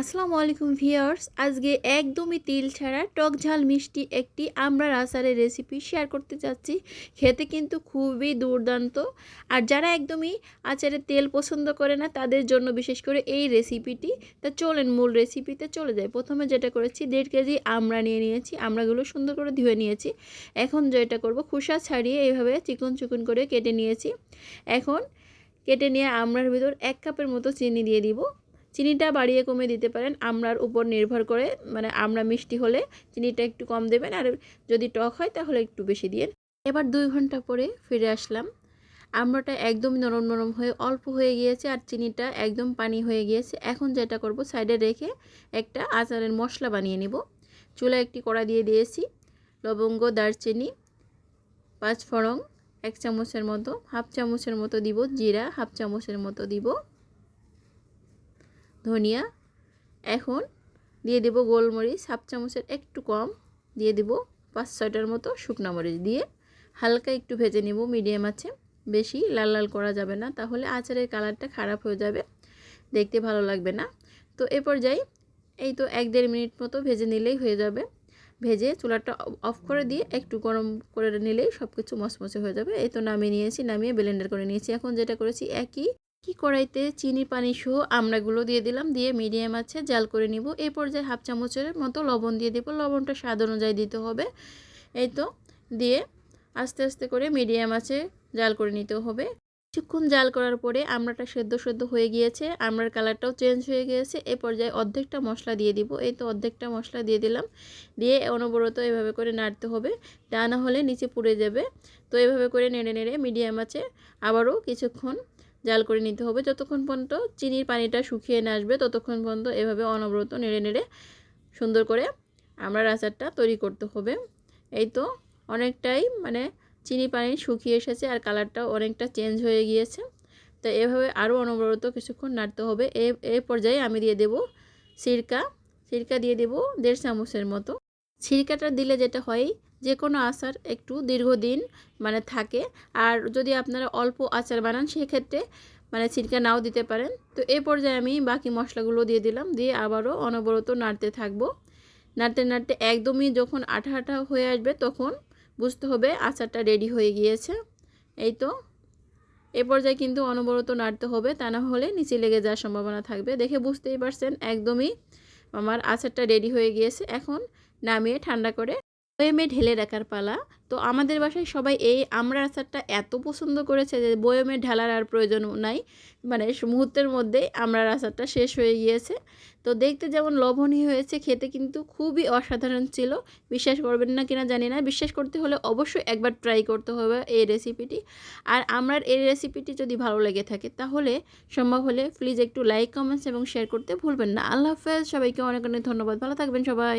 আসসালামু আলাইকুম ভিউয়ার্স, আজকে একদমই তিল ছাড়া টক ঝাল মিষ্টি একটি আমড়ার আচারের রেসিপি শেয়ার করতে চাচ্ছি খেতে কিন্তু খুবই দুর্দান্ত। আর যারা একদমই আচারে তেল পছন্দ করে না, তাদের জন্য বিশেষ করে এই রেসিপিটি তা চলেন মূল রেসিপিতে চলে যায় প্রথমে যেটা করেছি, দেড় কেজি আমড়া নিয়ে নিয়েছি। আমড়াগুলো সুন্দর করে ধুয়ে নিয়েছি। এখন যেটা করব, খোসা ছাড়িয়ে এইভাবে চিকন চিকন করে কেটে নিয়েছি। এখন কেটে নিয়ে আমড়ার ভিতর এক কাপের মতো চিনি দিয়ে দিব। চিনিটা বাড়িয়ে কমে দিতে পারেন। আমড়ার উপর নির্ভর করে মানে আমরা মিষ্টি হলে চিনিটা একটু কম দেবেন। আর যদি টক হয় তাহলে একটু বেশি দিয়ে এবার দুই ঘণ্টা পরে ফিরে আসলাম। আমড়াটা একদম নরম নরম হয়ে অল্প হয়ে গিয়েছে আর চিনিটা একদম পানি হয়ে গিয়েছে। এখন যেটা করব সাইডে রেখে একটা আচারের মশলা বানিয়ে নিব। চুলা একটি কড়া দিয়ে দিয়েছি। লবঙ্গ, দারচিনি পাঁচ ফড়ং এক চামচের মতো, হাফ চামচের মতো দিব, জিরা, হাফ চামচের মতো দিব। ধনিয়া, এখন দিয়ে দেব গোলমরিচ, হাফ চামচের একটু কম, দিয়ে দেব পাঁচ ছয়টার মতো শুকনো মরিচ দিয়ে হালকা একটু ভেজে নেব মিডিয়াম আছে। বেশি লাল লাল করা যাবে না, তাহলে আচারের কালারটা খারাপ হয়ে যাবে, দেখতে ভালো লাগবে না। তো এ পর্যায়ে এই তো এক দেড় মিনিট মতো ভেজে নিলেই হয়ে যাবে। ভেজে চুলাটা অফ করে দিয়ে একটু গরম করে নিলেই সব কিছু মচমচে হয়ে যাবে। এই তো নামিয়ে নিয়েছি, নামিয়ে ব্লেন্ডার করে নিয়েছি। এখন যেটা করেছি, একই কি কড়াইতে চিনি, পানি সহ আমড়াগুলো দিয়ে দিলাম, দিয়ে মিডিয়াম আছে জাল করে নিব। এই পর্যায়ে হাফ চামচের মতো লবণ দিয়ে দেবো। লবণটা স্বাদ অনুযায়ী দিতে হবে। এই তো, দিয়ে আস্তে আস্তে করে মিডিয়াম আছে জাল করে নিতে হবে। কিছুক্ষণ জাল করার পরে আমড়াটা সেদ্ধ সেদ্ধ হয়ে গিয়েছে। আমড়ার কালারটাও চেঞ্জ হয়ে গিয়েছে। এ পর্যায়ে অর্ধেকটা মশলা দিয়ে দিব। এই তো অর্ধেকটা মশলা দিয়ে দিলাম। দিয়ে অনবরত এভাবে করে নাড়তে হবে। তা না হলে নিচে পুড়ে যাবে। তো এভাবে করে নেড়ে নেড়ে মিডিয়াম আছে। আবারও কিছুক্ষণ জাল করে নিতে হবে। যতক্ষণ পর্যন্ত চিনির পানিটা শুকিয়ে না আসবে, ততক্ষণ পর্যন্ত এভাবে অনবরত নেড়ে নেড়ে সুন্দর করে আমরা আচারটা তৈরি করতে হবে। এই তো অনেকটাই মানে চিনি পানি শুকিয়ে এসেছে আর কালারটাও অনেকটা চেঞ্জ হয়ে গিয়েছে। তো এভাবে আরও অনবরত কিছুক্ষণ নাড়তে হবে। এ এ পর্যায়ে আমি দিয়ে দেব সিরকা। সিরকা দিয়ে দেব দেড় চামচের মতো। সিরকাটা দিলে যেটা হয় যে কোনো আচার একটু দীর্ঘদিন মানে থাকে। আর যদি আপনারা অল্প আচার বানান, সেক্ষেত্রে মানে ছিটকা নাও দিতে পারেন। তো এ পর্যায়ে আমি বাকি মশলাগুলো দিয়ে দিলাম। দিয়ে আবারও অনবরত নাড়তে থাকব। নাড়তে নাড়তে একদমই যখন আঠা আঠা হয়ে আসবে, তখন বুঝতে হবে আচারটা রেডি হয়ে গিয়েছে। এই তো। এ পর্যায়ে কিন্তু অনবরত নাড়তে হবে, তা না হলে নিচে লেগে যাওয়ার সম্ভাবনা থাকবে। দেখে বুঝতেই পারছেন, একদমই আমার আচারটা রেডি হয়ে গিয়েছে। এখন নামিয়ে ঠান্ডা করে বয়েমে ঢেলে রাখার পালা। তো আমাদের বাসায় সবাই এই আমরা আচারটা এত পছন্দ করেছে যে বয়েমে ঢালার আর প্রয়োজন নাই। মানে মুহূর্তের মধ্যেই আমরা আচারটা শেষ হয়ে গিয়েছে। তো দেখতে যেমন লবণীয় হয়েছে, খেতে কিন্তু খুবই অসাধারণ ছিল। বিশ্বাস করবেন না কিনা জানি না। বিশ্বাস করতে হলে অবশ্যই একবার ট্রাই করতে হবে এই রেসিপিটি আর আমার এই রেসিপিটি যদি ভালো লেগে থাকে, তাহলে সম্ভব হলে প্লিজ একটু লাইক কমেন্টস এবং শেয়ার করতে ভুলবেন না। আল্লাহ হাফেজ। সবাইকে অনেক অনেক ধন্যবাদ। ভালো থাকবেন সবাই।